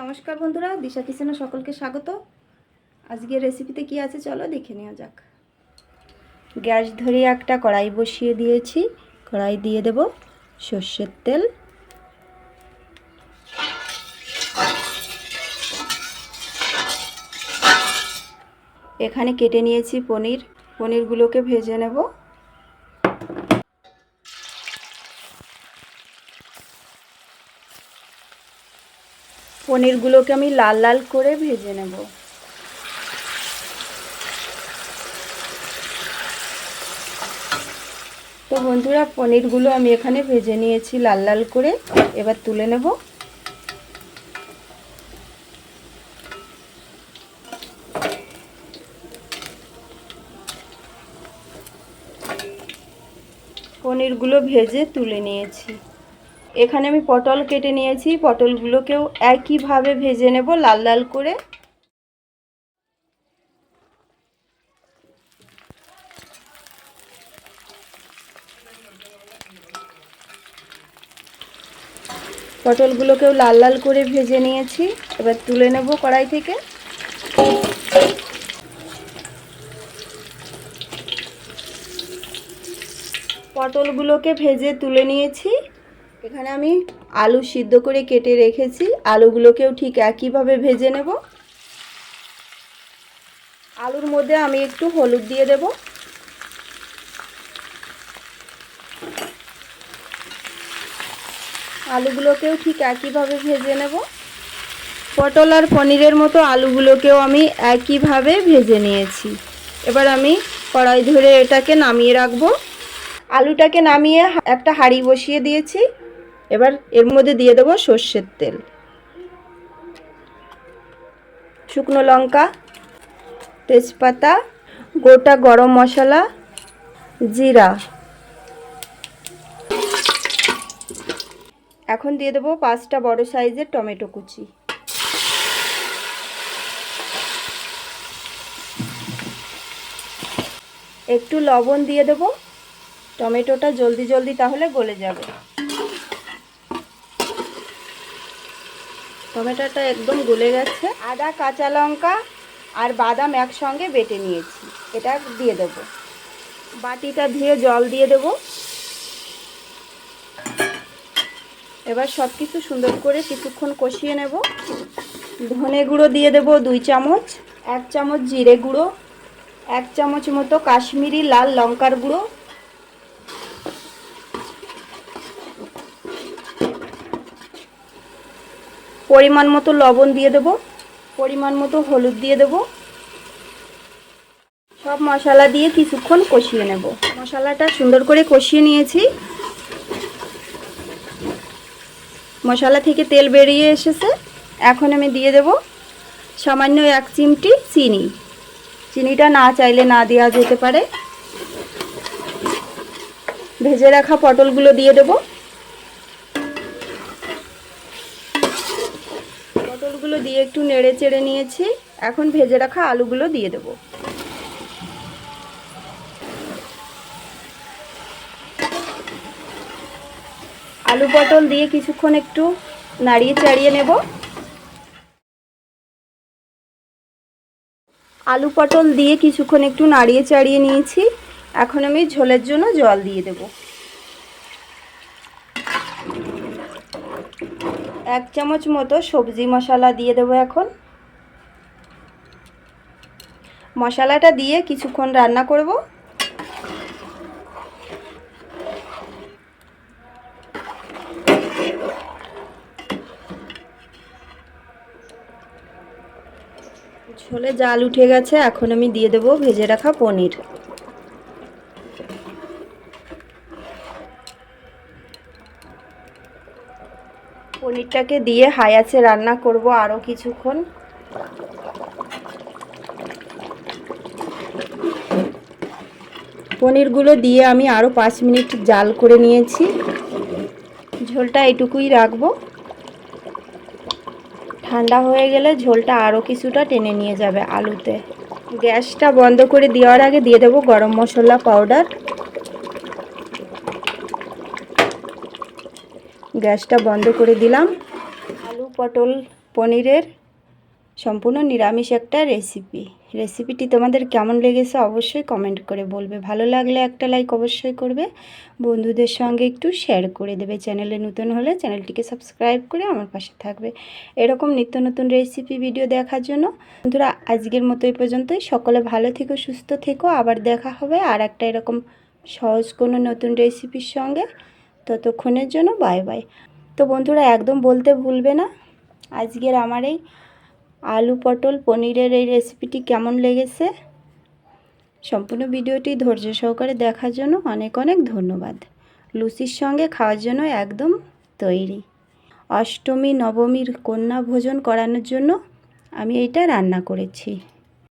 নমস্কার বন্ধুরা, দিশা কিচেনে সকলকে স্বাগত। আজকের রেসিপিতে কি আছে চলো দেখে নেওয়া যাক। গ্যাস ধরে একটা কড়াই বসিয়ে দিয়েছি। কড়াই দিয়ে দেব সর্ষের তেল। এখানে কেটে নিয়েছি পনির। পনিরগুলোকে ভেজে নেব। পনিরগুলোকে আমি লাল লাল করে ভেজে নেব। তো বন্ধুরা, পনিরগুলো আমি এখানে ভেজে নিয়েছি লাল লাল করে। এবার তুলে নেব। পনিরগুলো ভেজে তুলে নিয়েছি। এখানে আমি পটল কেটে নিয়েছি। পটলগুলোকেও একইভাবে ভেজে নেব লাল লাল করে। পটলগুলোকেও লাল লাল করে ভেজে নিয়েছি। এবার তুলে নেব কড়াই থেকে। পটলগুলোকে ভেজে তুলে নিয়েছি। এখানে আমি আলু সিদ্ধ করে কেটে রেখেছি। আলুগুলোকেও ঠিক একইভাবে ভেজে নেব। আলুর মধ্যে আমি একটু হলুদ দিয়ে দেব। আলুগুলোকেও ঠিক একইভাবে ভেজে নেব। পটল আর পনিরের মতো আলুগুলোকেও আমি একইভাবে ভেজে নিয়েছি। এবার আমি কড়াই ধরে এটাকে নামিয়ে রাখব। আলুটাকে নামিয়ে একটা হাঁড়ি বসিয়ে দিয়েছি। এবার এর মধ্যে দিয়ে দেবো সর্ষের তেল। শুকনো লঙ্কা, তেজপাতা, গোটা গরম মশলা, জিরা। এখন দিয়ে দেবো পাঁচটা বড় সাইজের টমেটো কুচি। একটু লবণ দিয়ে দেবো। টমেটোটা জলদি জলদি তাহলে গলে যাবে। টমেটোটা একদম গলে গেছে। আদা, কাঁচা লঙ্কা আর বাদাম একসঙ্গে বেটে নিয়েছি। এটা দিয়ে দেবো। বাটিটা ধুয়ে জল দিয়ে দেবো। এবার সব কিছু সুন্দর করে কিছুক্ষণ কষিয়ে নেব। ধনে গুঁড়ো দিয়ে দেবো দুই চামচ, এক চামচ জিরে গুঁড়ো, এক চামচ মতো কাশ্মীরি লাল লঙ্কার গুঁড়ো পরিমাণ মতো লবণ দিয়ে দেব, পরিমাণ মতো হলুদ দিয়ে দেব। সব মশলা দিয়ে কিছুক্ষণ কষিয়ে নেব। মশলাটা সুন্দর করে কষিয়ে নিয়েছি। মশলা থেকে তেল বেরিয়ে এসেছে। এখন আমি দিয়ে দেব সামান্য এক চিমটি চিনি। চিনিটা না চাইলে না দেওয়া যেতে পারে। ভেজে রাখা পটলগুলো দিয়ে দেবো। পটলগুলো দিয়ে একটু নেড়ে চেড়ে নিয়েছি। এখন ভেজে রাখা আলুগুলো দিয়ে দেব। আলু পটল দিয়ে কিছুক্ষণ একটু নাড়িয়ে চাড়িয়ে নেব। আলু পটল দিয়ে কিছুক্ষণ একটু নাড়িয়ে চাড়িয়ে নিয়েছি। এখন আমি ঝোলের জন্য জল দিয়ে দেবো। এক চামচ মতো সবজি মশলা দিয়ে দেবো এখন। মশলাটা দিয়ে কিছুক্ষণ রান্না করব। ঝোলে জাল উঠে গেছে, এখন আমি দিয়ে দেবো ভেজে রাখা পনির। পনিরটাকে দিয়ে আছে রান্না করব আরও কিছুক্ষণ। পনিরগুলো দিয়ে আমি আরও পাঁচ মিনিট জাল করে নিয়েছি। ঝোলটা এটুকুই রাখব। ঠান্ডা হয়ে গেলে ঝোলটা আরও কিছুটা টেনে নিয়ে যাবে আলুতে। গ্যাসটা বন্ধ করে দেওয়ার আগে দিয়ে দেবো গরম মশলা পাউডার। গ্যাসটা বন্ধ করে দিলাম। আলু, পটল, পনিরের সম্পূর্ণ নিরামিষ একটা রেসিপি রেসিপিটি তোমাদের কেমন লেগেছে অবশ্যই কমেন্ট করে বলবে। ভালো লাগলে একটা লাইক অবশ্যই করবে। বন্ধুদের সঙ্গে একটু শেয়ার করে দেবে। চ্যানেলে নতুন হলে চ্যানেলটিকে সাবস্ক্রাইব করে আমার পাশে থাকবে। এরকম নিত্য নতুন রেসিপি ভিডিও দেখার জন্য। বন্ধুরা, আজকের মতো এই পর্যন্তই। সকলে ভালো থেকো, সুস্থ থেকো। আবার দেখা হবে আর একটা এরকম সহজ কোনো নতুন রেসিপির সঙ্গে। ততক্ষণের জন্য বাই বাই। তো বন্ধুরা, একদম বলতে ভুলবে না, আজকের আমার এই আলু পটল পনিরের এই রেসিপিটি কেমন লেগেছে? সম্পূর্ণ ভিডিওটি ধৈর্য সহকারে দেখার জন্য অনেক অনেক ধন্যবাদ। লুচির সঙ্গে খাওয়ার জন্য একদম তৈরি। অষ্টমী, নবমীর কন্যা ভোজন করানোর জন্য আমি এইটা রান্না করেছি।